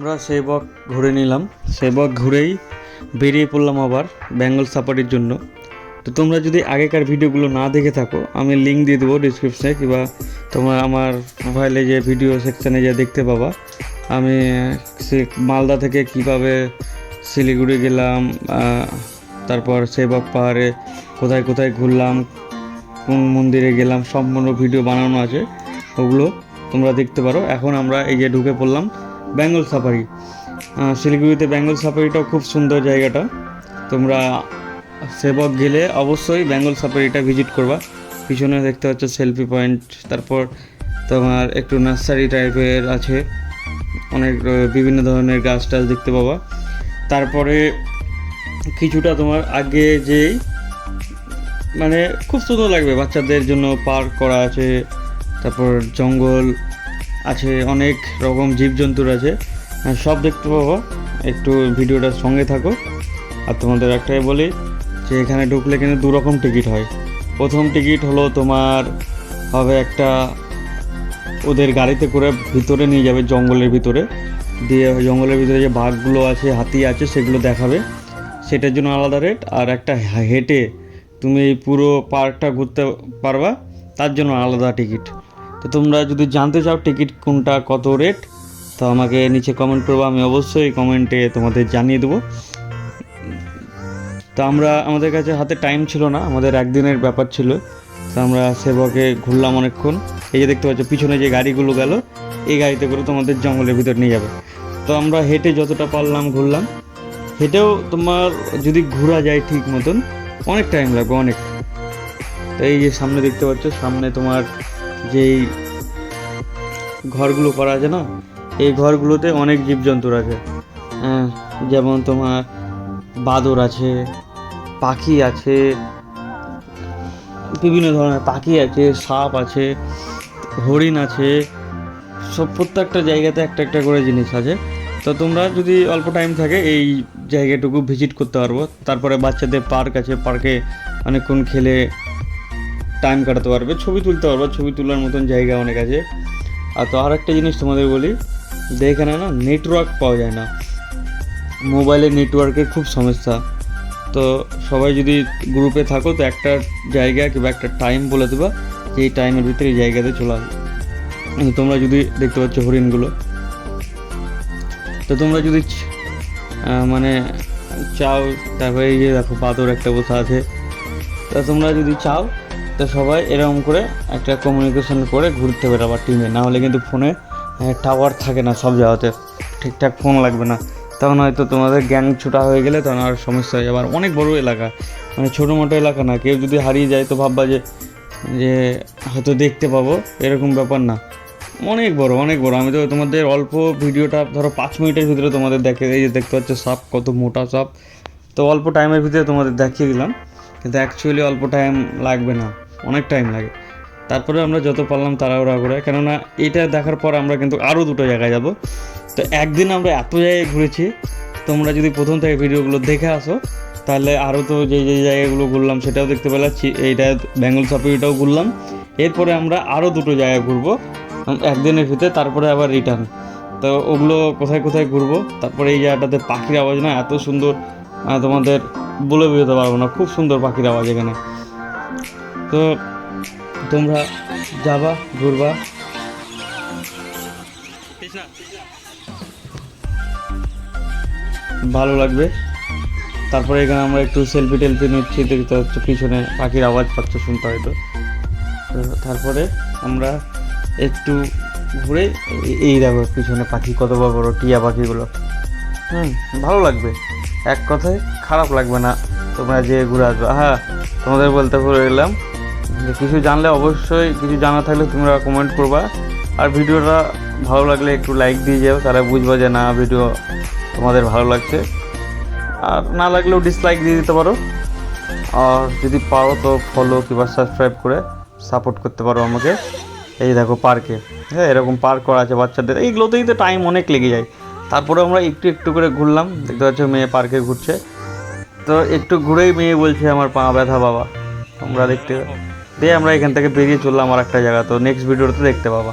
আমরা সেবক ঘুরে নিলাম। সেবক ঘুরেই বেরিয়ে পড়লাম আবার বেঙ্গল সাফারির জন্য। তো তোমরা যদি আগেকার ভিডিওগুলো না দেখে থাকো, আমি লিঙ্ক দিয়ে দেবো ডিসক্রিপশনে কিংবা তোমরা আমার মোবাইলে যে ভিডিও সেকশানে যে দেখতে পাবা। আমি, সে মালদা থেকে কীভাবে শিলিগুড়ি গেলাম তারপর সেবক পাহাড়ে কোথায় কোথায় ঘুরলাম, কোন মন্দিরে গেলাম, সম্পূর্ণ ভিডিও বানানো আছে। ওগুলো তোমরা দেখতে পারো। এখন আমরা এই যে ঢুকে পড়লাম বেঙ্গল সাফারি। শিলিগুড়িতে বেঙ্গল সাফারিটাও খুব সুন্দর জায়গাটা। তোমরা সেবক গেলে অবশ্যই বেঙ্গল সাফারিটা ভিজিট করবা। পিছনে দেখতে পাচ্ছ সেলফি পয়েন্ট, তারপর তোমার একটু নার্সারি টাইপের আছে। অনেক বিভিন্ন ধরনের গাছ টাছ দেখতে পাবা। তারপরে কিছুটা তোমার আগে যেই মানে খুব সুন্দর লাগবে বাচ্চাদের জন্য পার্ক করা আছে। তারপর জঙ্গল আছে অনেক রকম জীবজন্তুর আছে। আহ, সব দেখতে পাবো। একটু ভিডিওটার সঙ্গে থাকো। আর তোমাদের একটাই বলি যে এখানে ঢুকলে কিন্তু দু রকম টিকিট হয়। প্রথম টিকিট হলো তোমার হবে একটা ওদের গাড়িতে করে ভিতরে নিয়ে যাবে জঙ্গলের ভিতরে। দিয়ে জঙ্গলের ভিতরে যে বাঘগুলো আছে হাতি আছে সেগুলো দেখাবে। সেটার জন্য আলাদা রেট আর একটা হেঁটে তুমি পুরো পার্কটা ঘুরতে পারবা তার জন্য আলাদা টিকিট তো তোমরা যদি জানতে চাও টিকিট কোনটা, কত রেট তো আমাকে নিচে কমেন্ট করব, আমি অবশ্যই কমেন্টে তোমাদের জানিয়ে দেবো। তো আমরা, আমাদের কাছে হাতে টাইম ছিল না, আমাদের একদিনের ব্যাপার ছিল। তো আমরা সেবকে ঘুরলাম অনেকক্ষণ। এই যে দেখতে পাচ্ছ, পিছনে যে গাড়িগুলো গেল, এই গাড়িতে করে তোমাদের জঙ্গলের ভিতর নিয়ে যাবে। তো আমরা হেঁটে যতটা পারলাম ঘুরলাম। হেঁটেও তোমার যদি ঘোরা যায় ঠিক মতন, অনেক টাইম লাগবে, অনেক। তো এই যে সামনে দেখতে পাচ্ছ, সামনে তোমার যেই ঘরগুলো করা আছে না, এই ঘরগুলোতে অনেক জীবজন্তু আছে হ্যাঁ যেমন তোমার বাদর আছে, পাখি আছে, বিভিন্ন ধরনের পাখি আছে, সাপ আছে, হরিণ আছে, সব প্রত্যেকটা জায়গাতে একটা একটা করে জিনিস আছে। তো তোমরা যদি অল্প টাইম থাকে এই জায়গাটুকু ভিজিট করতে পারব। তারপরে বাচ্চাদের পার্ক আছে পার্কে অনেকক্ষণ খেলে টাইম কাটাতে পারবে, ছবি তুলতে পারবে, ছবি তোলার মতন জায়গা অনেক আছে। আর তো আর একটা জিনিস তোমাদের বলি, যে এখানে না নেটওয়ার্ক পাওয়া যায় না। মোবাইলে নেটওয়ার্কের খুব সমস্যা। তো সবাই যদি গ্রুপে থাকো, তো একটা জায়গা কিংবা একটা টাইম বলে দেবা, যে এই টাইমের ভিতরে এই জায়গাতে চলে আসবে। তোমরা যদি দেখতে পাচ্ছ হরিণগুলো, তো তোমরা যদি মানে চাও, তারপরে এই যে দেখো পাথর একটা বসা আছে। তা তোমরা যদি চাও তো সবাই এরকম করে একটা কমিউনিকেশন করে ঘুরতে বেরোবা টিমে না হলে কিন্তু ফোনে টাওয়ার থাকে না সব জায়গাতে। ঠিকঠাক ফোন লাগবে না। তখন হয়তো তোমাদের গ্যাং ছোটা হয়ে গেলে তখন আর সমস্যা হয়ে যাবে। আর অনেক বড় এলাকা। মানে ছোটো মোটো এলাকা না। কেউ যদি হারিয়ে যায় তো ভাববা যে যে হয়তো দেখতে পাবো। এরকম ব্যাপার না। অনেক বড় অনেক বড়। আমি তো তোমাদের অল্প ভিডিওটা ধরো পাঁচ মিনিটের ভিতরে তোমাদের দেখে, এই যে দেখতে পাচ্ছ সাপ, কত মোটা সাপ। তো অল্প টাইমের ভিতরে তোমাদের দেখিয়ে দিলাম। কিন্তু অ্যাকচুয়ালি অল্প টাইম লাগবে না। অনেক টাইম লাগে। তারপরে আমরা যত পারলাম তাড়াহুড়া করে, কেননা এটা দেখার পর আমরা কিন্তু আরও দুটো জায়গায় যাব। তো একদিন আমরা এত জায়গায় ঘুরেছি, তোমরা যদি প্রথম থেকে ভিডিওগুলো দেখে আসো, তাহলে আরও তো যে যে জায়গাগুলো ঘুরলাম সেটাও দেখতে পেলাম এইটা বেঙ্গল সাফারিটাও ঘুরলাম। এরপরে আমরা আরও দুটো জায়গায় ঘুরবো একদিনের ভিতরে, তারপরে আবার রিটার্ন তো ওগুলো কোথায় কোথায় ঘুরবো, তারপরে এই জায়গাটাতে পাখির আওয়াজ না, এত সুন্দর তোমাদের বলে বোঝাতে পারব না, খুব সুন্দর পাখির আওয়াজ এখানে। তো তোমরা যাবা, ঘুরবা। ভালো লাগবে। তারপরে এখানে আমরা একটু সেলফি টেলফি নিচ্ছি, দেখতে হচ্ছে পিছনে পাখির আওয়াজ পাচ্ছ শুনতে হয়তো। তারপরে আমরা একটু ঘুরে এই- দেখো পিছনে পাখি কত বড় বড়, টিয়া পাখিগুলো। হুম, ভালো লাগবে। এক কথায় খারাপ লাগবে না। তোমরা যে ঘুরে আসবে। হ্যাঁ তোমাদের বলতে ভুলে গেলাম। যে কিছু জানলে অবশ্যই কিছু জানা থাকলে তোমরা কমেন্ট করবা। আর ভিডিওটা ভালো লাগলে একটু লাইক দিয়ে যাও তারা বুঝবে যে না ভিডিও তোমাদের ভালো লাগছে। আর না লাগলেও ডিসলাইক দিয়ে দিতে পারো। আর যদি পারো তো ফলো কিংবা সাবস্ক্রাইব করে সাপোর্ট করতে পারো আমাকে। এই দেখো পার্কে হ্যাঁ এরকম পার্ক করা আছে বাচ্চাদের। এইগুলোতেই তো টাইম অনেক লেগে যায়। তারপরে আমরা একটু একটু করে ঘুরলাম। দেখতে পাচ্ছ মেয়ে পার্কে ঘুরছে। তো একটু ঘুরেই মেয়ে বলছে, আমার পা ব্যথা বাবা। তোমরা দেখতে দিয়ে আমরা এখান থেকে বেরিয়ে চললাম আর একটা জায়গা। তো নেক্সট ভিডিওতে দেখতে পাবা।